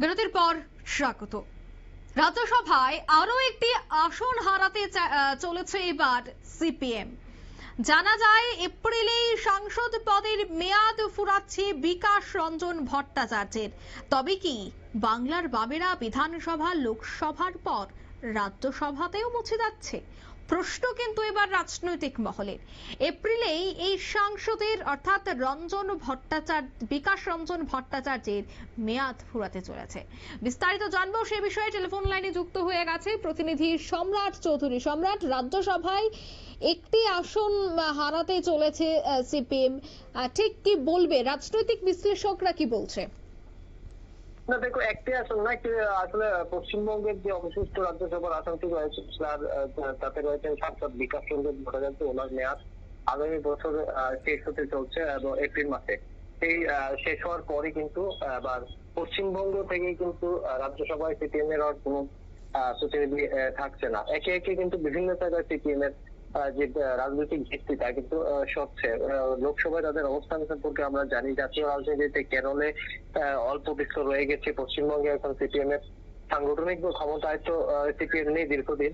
বিরতির পর স্বাগত। রাজ্যসভায় আরও একটি আসন হারাতে চলেছে এবার সিপিএম। জানা যায়, এপ্রিলেই সাংসদ পদের মেয়াদ ফুরাচ্ছে বিকাশ রঞ্জন ভট্টাচার্যের। তবে কি বাংলার বাবেরা বিধানসভা, লোকসভার পর রাজ্যসভাতেও মুছে যাচ্ছে? প্রশ্ন কিন্তু এবার রাজনৈতিক মহলের। এপ্রিলেই এই সাংসদের, অর্থাৎ রঞ্জন ভট্টাচার্য, বিকাশ রঞ্জন ভট্টাচার্যের মেয়াদ ফুরাতে চলেছে। বিস্তারিত জানব সে বিষয়ে টেলিফোন লাইনে যুক্ত হয়ে গেছে প্রতিনিধি সম্রাট চৌধুরী। সম্রাট, রাজ্যসভায় একটি আসন হারাতে চলেছে সিপিএম। ঠিক কি বলবে? রাজনৈতিক বিশ্লেষকরা কি বলছে? না দেখো একটি আসন না একটি আসলে পশ্চিমবঙ্গের যে অবশিষ্ট রাজ্যসভার আসনটি রয়েছে আহ, তাতে রয়েছেন সাংসদ বিকাশ চন্দ্র ভট্টাচার্য ওনার মেয়াদ আগামী বছর শেষ হতে চলছে এবং এপ্রিল মাসে। সেই শেষ হওয়ার পরে কিন্তু আবার পশ্চিমবঙ্গ থেকেই কিন্তু রাজ্যসভায় সিপিএম এর আর কোনো প্রতিনিধি থাকছে না। একে একে কিন্তু বিভিন্ন জায়গায় সিপিএম এর যে রাজনৈতিক ভিত্তি তা কিন্তু সরছে লোকসভায় তাদের অবস্থান সম্পর্কে আমরা জানি জাতীয় রাজনীতিতে কেরলে অল্প বিস্তর রয়ে গেছে পশ্চিমবঙ্গে। এখন সিপিএম এর সাংগঠনিক ক্ষমতায় তো সিপিএম নেই দীর্ঘদিন।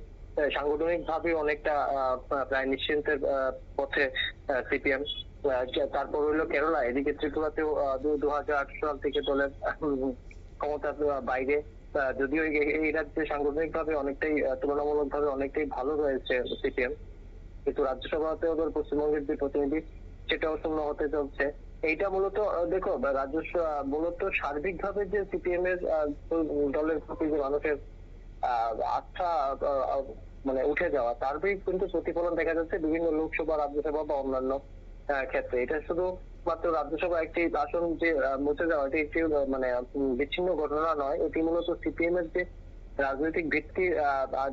সাংগঠনিক ভাবে অনেকটা প্রায় নিশ্চিন্তের পথে সিপিএম। তারপর হইল কেরলা। এদিকে ত্রিপুরাতেও দু হাজার আট সাল থেকে দলের উম, ক্ষমতার বাইরে। যদিও এই রাজ্যে সাংগঠনিক ভাবে অনেকটাই তুলনামূলক ভাবে অনেকটাই ভালো রয়েছে সিপিএম। কিন্তু রাজ্যসভাতে ওদের পশ্চিমবঙ্গের যে প্রতিনিধি, সেটাও শূন্য হতে চলছে। এইটা মূলত দেখো রাজস্ব মূলত সার্বিকভাবে যে সিপিএম এর দলের প্রতি যে মানুষের আস্থা মানে উঠে যাওয়া তারই কিন্তু প্রতিফলন দেখা যাচ্ছে বিভিন্ন লোকসভা, রাজ্যসভা বা অন্যান্য ক্ষেত্রে। এটা শুধু মাত্র রাজ্যসভা একটি আসন যে মুছে যাওয়া, এটি একটি মানে বিচ্ছিন্ন ঘটনা নয়। এটি মূলত সিপিএম এর যে রাজনৈতিক ভিত্তি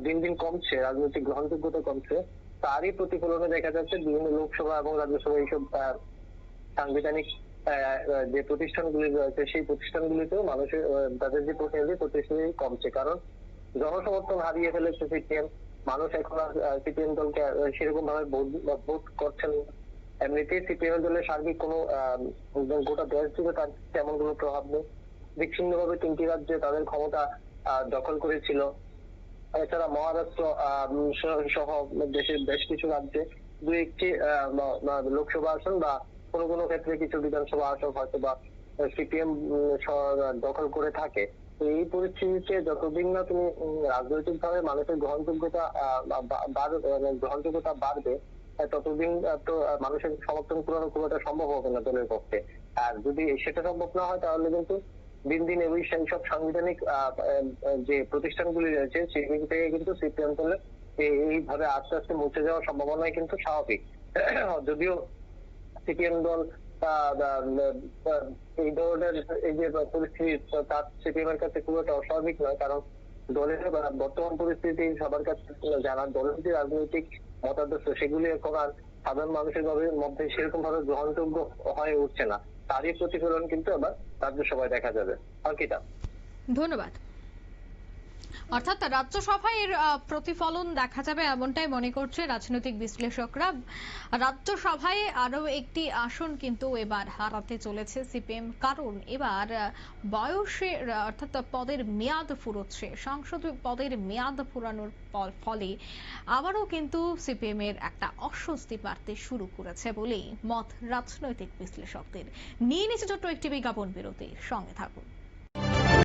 দিন দিন কমছে, রাজনৈতিক গ্রহণযোগ্যতা কমছে। তারই প্রতিফলনে দেখা যাচ্ছে বিভিন্ন লোকসভা এবং রাজ্যসভা এইসব সাংবিধানিক যে প্রতিষ্ঠানগুলি রয়েছে সেই প্রতিষ্ঠানগুলিতেও মানুষের তাদের যে প্রতিনিধি প্রতিনিধি কমছে। কারণ জনসমর্থন হারিয়ে ফেলেছে সিপিএম। মানুষ এখন আর সিপিএম দলকে সেরকম ভাবে ভোট- করছেন। এমনিতেই সিপিএম দলের সার্বিক কোনো গোটা দেশ জুড়ে তার তেমন কোনো প্রভাব নেই। বিচ্ছিন্ন ভাবে তিনটি রাজ্যে তাদের ক্ষমতা দখল করেছিল। এছাড়া মহারাষ্ট্র সহ- দেশের বেশ কিছু রাজ্যে দু একটি লোকসভা আসন বা কোনো কোনো ক্ষেত্রে কিছু বিধানসভা আসন হয়তো বা সিপিএম দখল করে থাকে। এই পরিস্থিতিতে যতদিন না তুমি রাজনৈতিক ভাবে মানুষের গ্রহণযোগ্যতা মানে গ্রহণযোগ্যতা বাড়বে ততদিন তো মানুষের সমর্থন পূরণ খুব একটা সম্ভব হবে না দলের পক্ষে। আর যদি সেটা সম্ভব না হয় তাহলে কিন্তু দিন দিন এই সব সাংবিধানিক যে প্রতিষ্ঠানগুলি রয়েছে, সেগুলি থেকে কিন্তু সিপিএম এই- এইভাবে আস্তে আস্তে মুছে যাওয়ার সম্ভাবনাই কিন্তু স্বাভাবিক। যদিও সিপিএম দল এই ধরনের এই যে পরিস্থিতি, তার সিপিএম এর কাছে খুব একটা অস্বাভাবিক নয়, কারণ দলের বর্তমান পরিস্থিতি সবার কাছে জানা দলের যে রাজনৈতিক মতাদর্শ, সেগুলি আর সাধারণ মানুষের মধ্যে সেরকম ভাবে গ্রহণযোগ্য হয়ে উঠছে না। তারই প্রতিফলন কিন্তু আবার রাজ্যসভায় দেখা যাবে। অঙ্কিতা। ধন্যবাদ। অর্থাৎ রাজ্যসভায় এর প্রতিফলন দেখা যাবে এমনটাই মনে করছে রাজনৈতিক বিশ্লেষকরা। রাজ্যসভায় আরও একটি আসন কিন্তু এবার হারাতে চলেছে সিপিএম। কারণ এবার বয়সে, অর্থাৎ পদের মেয়াদ ফুরোচ্ছে। সংসদ পদের মেয়াদ ফুরানোর ফলে আবারও কিন্তু সিপিএম এর একটা অস্বস্তি বাড়তে শুরু করেছে বলেই মত রাজনৈতিক বিশ্লেষকদের। নিয়ে নিচে ছোট্ট একটি বিজ্ঞাপন বিরতি সঙ্গে থাকুন।